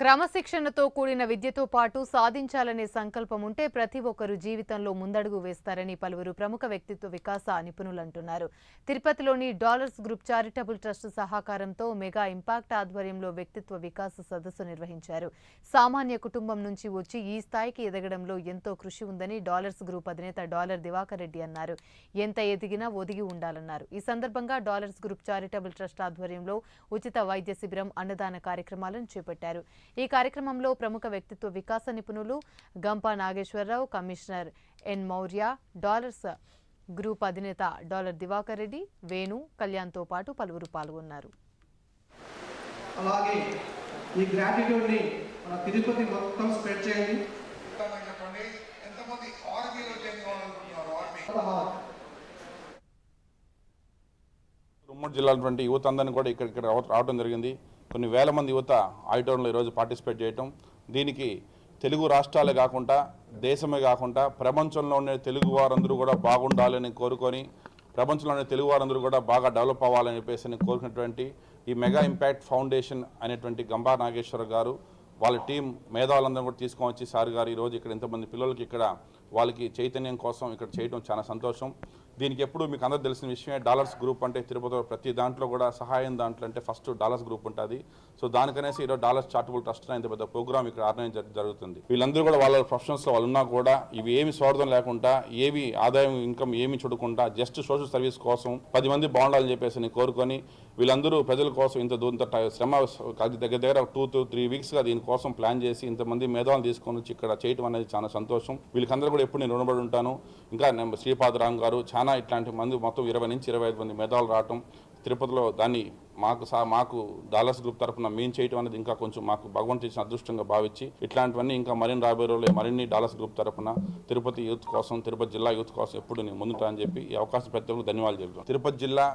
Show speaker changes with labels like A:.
A: క్రమశిక్షణతో కూడిన విద్యతో పాటు సాధించాలనే సంకల్పం ఉంటే ప్రతి ఒక్కరూ జీవితంలో ముందడుగు వేస్తారని పలువురు ప్రముఖ వ్యక్తిత్వ వికాస నిపుణులు అంటున్నారు తిరుపతిలోని డాలర్స్ గ్రూప్ చారిటబుల్ ట్రస్ట్ సహకారంతో మెగా ఇంపాక్ట్ ఆధ్వర్యంలో వ్యక్తిత్వ వికాస సదస్సు నిర్వహించారు. సామాన్య కుటుంబం నుంచి వచ్చి ఈ స్థాయికి ఎదగడంలో ఎంతో కృషి ఉందని డాలర్స్ గ్రూప్ అధినేత డాలర్ దివాకర్ రెడ్డి అన్నారు. ఎంత ఎదిగినా ఒదిగి ఉండాలన్నారు. ఈ సందర్భంగా డాలర్స్ గ్రూప్ చారిటబుల్ ట్రస్ట్ ఆధ్వర్యంలో ఉచిత వైద్య శిబిరం అన్నదాన కార్యక్రమాలను చేపట్టారు. ఈ కార్యక్రమంలో ప్రముఖ వ్యక్తిత్వ వికాస నిపుణులు Gampa Nageswararao commissioner N Maurya dollars group అధినేత డాలర్ దివాకర్ రెడ్డి వేణు కళ్యాణ్తో పాటు పలువురు పాల్గొన్నారు.
B: అలాగే ఈ గ్రాటిట్యూడ్ని మన తిరుపతి మొత్తం స్ప్రెడ్ చేయండి.
C: చెప్తామని చెప్పండి ఎంతమంది ఆర్మీలో జాయిన్ కావాలనుకుంటున్నారు ఆర్మీ?
B: పదహారు.
D: ఉమ్మడి జిల్లాటువంటి యువత అందరినీ కూడా ఇక్కడ ఇక్కడ రావ- రావడం జరిగింది. కొన్ని వేల మంది యువత ఐటౌన్లో ఈరోజు పార్టిసిపేట్ చేయటం. దీనికి తెలుగు రాష్ట్రాలే కాకుండా దేశమే కాకుండా ప్రపంచంలో ఉండే తెలుగు వారందరూ కూడా బాగుండాలని కోరుకొని ప్రపంచంలోని తెలుగు వారందరూ కూడా బాగా డెవలప్ అవ్వాలని చెప్పేసి కోరుకున్నటువంటి ఈ మెగా ఇంపాక్ట్ ఫౌండేషన్ అనేటువంటి గంబా నాగేశ్వర గారు వాళ్ళ టీం మేధావులందరూ కూడా తీసుకొని వచ్చి సార్ గారు ఈరోజు ఇక్కడ ఇంతమంది పిల్లలకి ఇక్కడ వాళ్ళకి చైతన్యం కోసం ఇక్కడ చేయడం చాలా సంతోషం. దీనికి ఎప్పుడు మీకు అందరూ తెలిసిన విషయమే డాలర్స్ గ్రూప్ అంటే తిరుపతిలో ప్రతి దాంట్లో కూడా సహాయం దాంట్లో అంటే ఫస్ట్ డాలర్స్ గ్రూప్ ఉంటుంది. సో దానికనేసి ఈరోజు డాలర్స్ చార్టబుల్ ట్రస్ట్ ఇంత పెద్ద ప్రోగ్రామ్ ఇక్కడ ఆర్గనైజ్ జరుగుతుంది. వీళ్ళందరూ కూడా వాళ్ళ ప్రొఫెషన్స్లో వాళ్ళు ఉన్నా కూడా ఇవి ఏమి స్వార్థం లేకుండా ఏవి ఆదాయం ఇన్కమ్ ఏమి చూడకుండా జస్ట్ సోషల్ సర్వీస్ కోసం పది మంది బాగుండాలని చెప్పేసి నేను కోరుకొని వీళ్ళందరూ ప్రజల కోసం ఇంత దూరంత శ్రమ దగ్గర దగ్గర టూ టు త్రీ వీక్స్గా దీనికోసం ప్లాన్ చేసి ఇంతమంది మేధావులు తీసుకొని వచ్చి ఇక్కడ చేయడం అనేది చాలా సంతోషం. వీళ్ళకందరూ కూడా ఎప్పుడు నేను రుణపడి ఉంటాను. ఇంకా శ్రీపాదరామ్ గారు చాలా ఇట్లాంటి మంది మొత్తం ఇరవై నుంచి ఇరవై ఐదు మంది మెదాలు రావటం తిరుపతిలో దాన్ని మాకు సా మాకు దాలస్ గ్రూప్ తరఫున మేము చేయటం అనేది ఇంకా కొంచెం మాకు భగవంతు ఇచ్చిన అదృష్టంగా భావించి ఇట్లాంటివన్నీ ఇంకా మరిన్ని రాబోయే రోజులు మరిన్ని డాలస్ గ్రూప్ తరఫున తిరుపతి యూత్ కోసం తిరుపతి జిల్లా యూత్ కోసం ఎప్పుడు నేను ముందుంటా అని చెప్పి ఈ అవకాశం ప్రతి ఒక్కరికి ధన్యవాదాలు చెబుతాను తిరుపతి జిల్లా